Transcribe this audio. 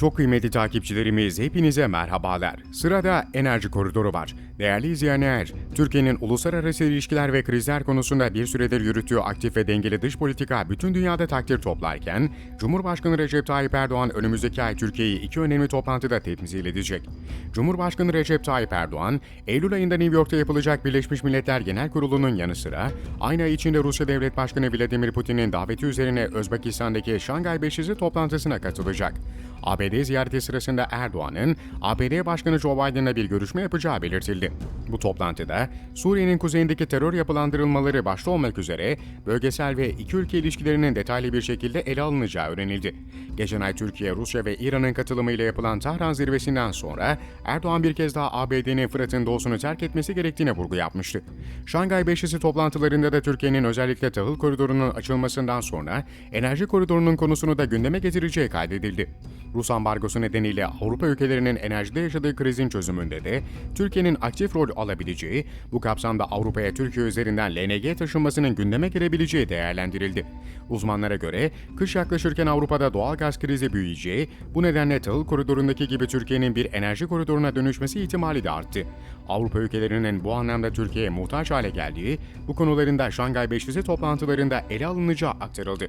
Çok kıymetli takipçilerimiz hepinize merhabalar. Sırada enerji koridoru var. Değerli izleyenler, Türkiye'nin uluslararası ilişkiler ve krizler konusunda bir süredir yürüttüğü aktif ve dengeli dış politika bütün dünyada takdir toplarken, Cumhurbaşkanı Recep Tayyip Erdoğan önümüzdeki ay Türkiye'yi iki önemli toplantıda temsil edecek. Cumhurbaşkanı Recep Tayyip Erdoğan, Eylül ayında New York'ta yapılacak Birleşmiş Milletler Genel Kurulu'nun yanı sıra, aynı ay içinde Rusya Devlet Başkanı Vladimir Putin'in daveti üzerine Özbekistan'daki Şangay Beşizi toplantısına katılacak. ABD ziyareti sırasında Erdoğan'ın ABD Başkanı Joe Biden'la bir görüşme yapacağı belirtildi. Bu toplantıda Suriye'nin kuzeyindeki terör yapılandırılmaları başta olmak üzere bölgesel ve iki ülke ilişkilerinin detaylı bir şekilde ele alınacağı öğrenildi. Geçen ay Türkiye, Rusya ve İran'ın katılımıyla yapılan Tahran zirvesinden sonra Erdoğan bir kez daha ABD'nin Fırat'ın doğusunu terk etmesi gerektiğine vurgu yapmıştı. Şangay Beşlisi toplantılarında da Türkiye'nin özellikle tahıl koridorunun açılmasından sonra enerji koridorunun konusunu da gündeme getireceği kaydedildi. Rus ambargosu nedeniyle Avrupa ülkelerinin enerjide yaşadığı krizin çözümünde de Türkiye'nin aktif rol alabileceği, bu kapsamda Avrupa'ya Türkiye üzerinden LNG taşınmasının gündeme gelebileceği değerlendirildi. Uzmanlara göre kış yaklaşırken Avrupa'da doğal gaz krizi büyüyeceği, bu nedenle tahıl koridorundaki gibi Türkiye'nin bir enerji koridoruna dönüşmesi ihtimali de arttı. Avrupa ülkelerinin bu anlamda Türkiye'ye muhtaç hale geldiği, bu konularında Şangay Beşlisi toplantılarında ele alınacağı aktarıldı.